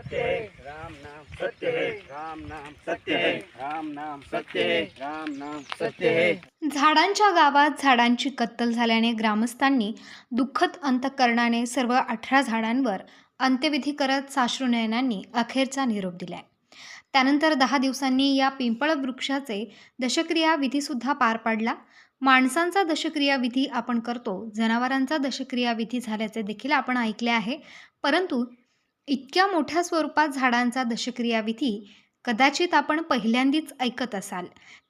सत्य है राम नाम सत्य है राम नाम सत्य है राम नाम सत्य है राम नाम सत्य है। झाडांच्या गावात झाडांची कत्तल झाल्याने ग्रामस्थांनी दुःखद अंतकरणाने सर्व अठरा झाडांवर अंत्यविधी करत साश्रुनयनांनी अखेरचा निरोप दिलाय. त्यानंतर दहा दिवसांनी या पिंपळ वृक्षाचे दशक्रिया विधीसुद्धा पार पाडला. माणसांचा दशक्रिया विधी आपण करतो जनावरांचा दशक्रिया विधी झाल्याचे देखील आपण ऐकले आहे. परंतु इतक्या मोठ्या स्वरूपात झाडांचा दशक्रिया विधी कदाचित आपण पहिल्यांदीच ऐकत असाल.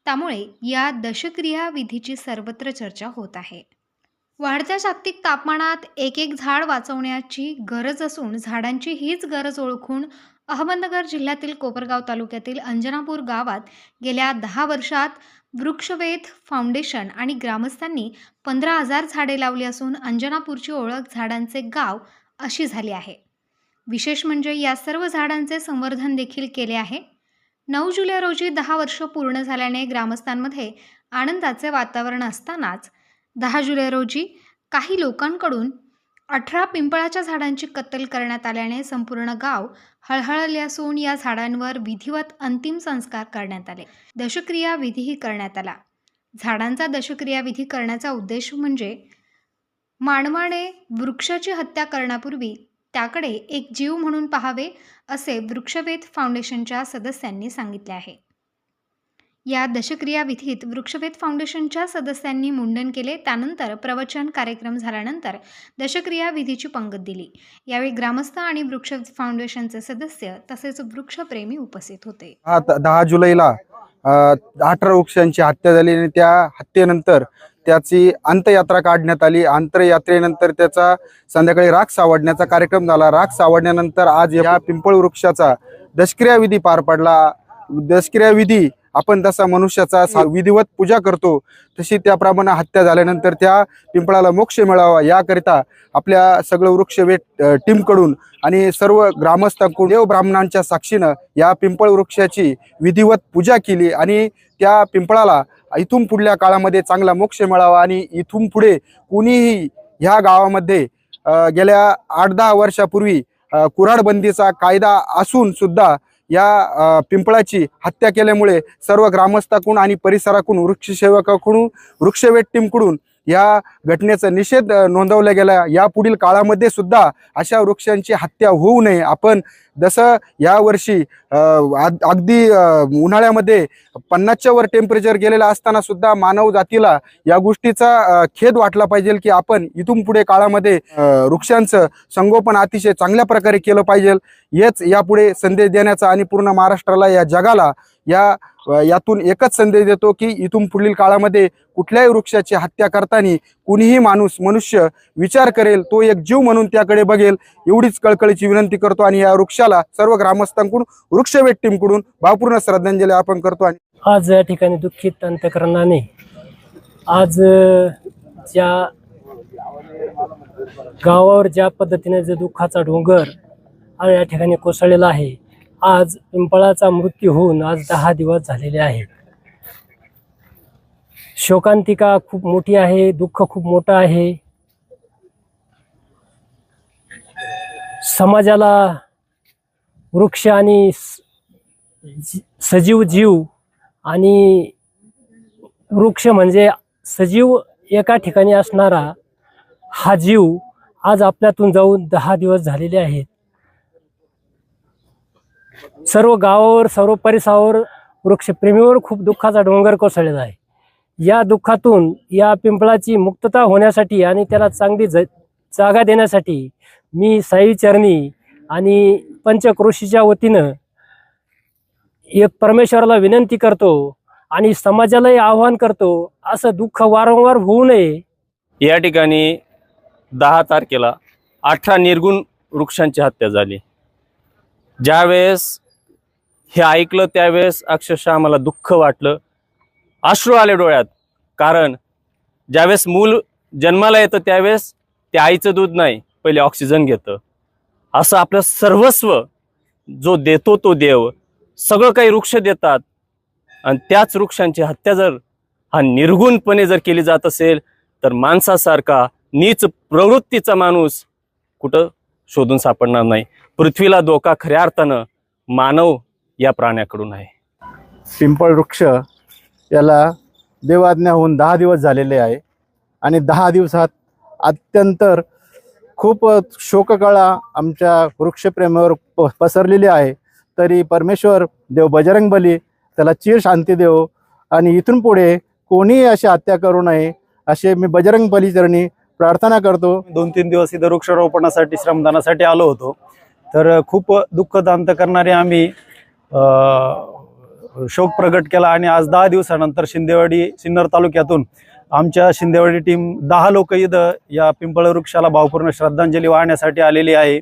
त्यामुळे या दशक्रिया विधीची सर्वत्र चर्चा होत आहे. वाढत्या जागतिक तापमानात एक एक झाड वाचवण्याची गरज असून झाडांची हीच गरज ओळखून अहमदनगर जिल्ह्यातील कोपरगाव तालुक्यातील अंजनापूर गावात गेल्या दहा वर्षात वृक्षवेध फाउंडेशन आणि ग्रामस्थांनी पंधरा हजार झाडे लावली असून अंजनापूरची ओळख झाडांचे गाव अशी झाली आहे. विशेष म्हणजे या सर्व झाडांचे संवर्धन देखील केले आहे. नऊ जुलै रोजी दहा वर्ष पूर्ण झाल्याने ग्रामस्थांमध्ये आनंदाचे वातावरण असतानाच दहा जुलै रोजी काही लोकांकडून अठरा पिंपळाच्या झाडांची कत्तल करण्यात आल्याने संपूर्ण गाव हळहळले असून या झाडांवर विधिवत अंतिम संस्कार करण्यात आले. दशक्रिया विधीही करण्यात आला. झाडांचा दशक्रिया विधी करण्याचा उद्देश म्हणजे मानवाने वृक्षाची हत्या करण्यापूर्वी त्याकडे एक जीव म्हणून पाहावे असे वृक्षवेध फाउंडेशनच्या सदस्यांनी सांगितले आहे. या दशक्रिया विधीत वृक्षवेध फाउंडेशनच्या सदस्यांनी मुंडन केले त्यानंतर प्रवचन कार्यक्रम झाल्यानंतर दशक्रिया विधीची पंगत दिली. यावेळी ग्रामस्थ आणि वृक्ष फाउंडेशनचे सदस्य तसेच वृक्षप्रेमी उपस्थित होते. दहा जुलैला अठरा वृक्षांची हत्या झाली आणि त्या हत्येनंतर त्याची अंत्ययात्रा काढण्यात आली. अंत्ययात्रेनंतर त्याचा संध्याकाळी राख सावडण्याचा कार्यक्रम झाला. राख सावडण्यानंतर आज या पिंपळ वृक्षाचा दशक्रियाविधी पार पडला. दशक्रियाविधी आपण तसा मनुष्याचा विधिवत पूजा करतो तशी त्याप्रमाणे हत्या झाल्यानंतर त्या पिंपळाला मोक्ष मिळावा याकरिता आपल्या सगळं वृक्षवेट टीमकडून आणि सर्व ग्रामस्थांकडून देव ब्राह्मणांच्या साक्षीनं या पिंपळ वृक्षाची विधिवत पूजा केली आणि त्या पिंपळाला इथून पुढल्या काळामध्ये चांगला मोक्ष मिळावा आणि इथून पुढे कुणीही ह्या गावामध्ये गेल्या आठ दहा वर्षापूर्वी कुऱ्हाडबंदीचा कायदा असून सुद्धा या पिंपळाची हत्या केल्यामुळे सर्व ग्रामस्थाकडून आणि परिसराकडून वृक्षसेवकाकडून वृक्षवेट टीमकडून या घटनेचा निषेध नोंदवला गेला. या पुढील काळामध्ये सुद्धा अशा वृक्षांची हत्या होऊ नये. आपण जसं यावर्षी अगदी उन्हाळ्यामध्ये पन्नासच्या वर टेम्परेचर गेलेलं असताना सुद्धा मानव जातीला या गोष्टीचा खेद वाटला पाहिजे की आपण इथून पुढे काळामध्ये वृक्षांचं संगोपन अतिशय चांगल्या प्रकारे केलं पाहिजे. हेच यापुढे संदेश देण्याचा आणि पूर्ण महाराष्ट्राला या जगाला या यातून एकच संदेश देतो की इथून पुढील काळामध्ये कुठल्याही वृक्षाची हत्या करताना कुणीही माणूस मनुष्य विचार करेल तो एक जीव म्हणून त्याकडे बघेल एवढीच कळकळीची विनंती करतो आणि या वृक्षाला सर्व ग्रामस्थांकडून वृक्षवेट टीमकडून भावपूर्ण श्रद्धांजली आपण करतो आणि आज या ठिकाणी दुःखित अंतकरणाने आज ज्या गावावर ज्या पद्धतीने जो दुःखाचा डोंगर हा या ठिकाणी कोसळलेला आहे आज पिंपळाचा मृत्यू होऊन आज दहा दिवस झालेले आहेत. शोकांतिका खूप मोठी आहे दुःख खूप मोठं आहे. समाजाला वृक्ष आणि स- जी- सजीव जीव आणि वृक्ष म्हणजे सजीव एका ठिकाणी असणारा हा जीव आज आपल्यातून जाऊन दहा दिवस झालेले आहेत. सर्व गावावर सर्व परिसरावर वृक्षप्रेमीवर खूप दुःखाचा डोंगर कोसळलेला आहे. या दुःखातून या पिंपळाची मुक्तता होण्यासाठी आणि त्याला चांगली ज जागा देण्यासाठी मी साई चरणी आणि पंचक्रोशीच्या वतीनं एक परमेश्वराला विनंती करतो आणि समाजालाही आव्हान करतो असं दुःख वारंवार होऊ नये. या ठिकाणी दहा तारखेला अठरा निर्गुण वृक्षांची हत्या झाली. ज्यावेळेस हे ऐकलं त्यावेळेस अक्षरशः आम्हाला दुःख वाटलं. अश्रू आले डोळ्यात. कारण ज्यावेळेस मूल जन्माला येतं त्यावेळेस ते आईचं दूध नाही पहिले ऑक्सिजन घेतं. असं आपलं सर्वस्व जो देतो तो देव. सगळं काही वृक्ष देतात. आणि त्याच वृक्षांची हत्या जर हा निर्गुणपणे जर केली जात असेल तर माणसासारखा नीच प्रवृत्तीचा माणूस कुठं शोधून सापडणार नाही. पृथ्वीला धोका खऱ्या अर्थानं मानव या प्राण्याकडून आहे. पिंपळ वृक्ष याला देवाज्ञा होऊन दहा दिवस झालेले आहे आणि दहा दिवसात अत्यंत खूप शोककळा आमच्या वृक्षप्रेमीवर प पसरलेली आहे. तरी परमेश्वर देव बजरंग बली त्याला चिर शांती देव आणि इथून पुढे कोणीही अशी हत्या करू नये असे मी बजरंग बलीचरणी प्रार्थना करतो. दोन तीन दिवस इथं वृक्षारोपणासाठी श्रमदानासाठी आलो होतो. तर खूप दुःखदांत करणारे आम्ही शोक प्रगट केला आणि आज दहा दिवसानंतर शिंदेवाडी सिन्नर तालुक्यातून आमच्या शिंदेवाडी टीम दहा लोक इथं या पिंपळ वृक्षाला भावपूर्ण श्रद्धांजली वाहण्यासाठी आलेली आहे.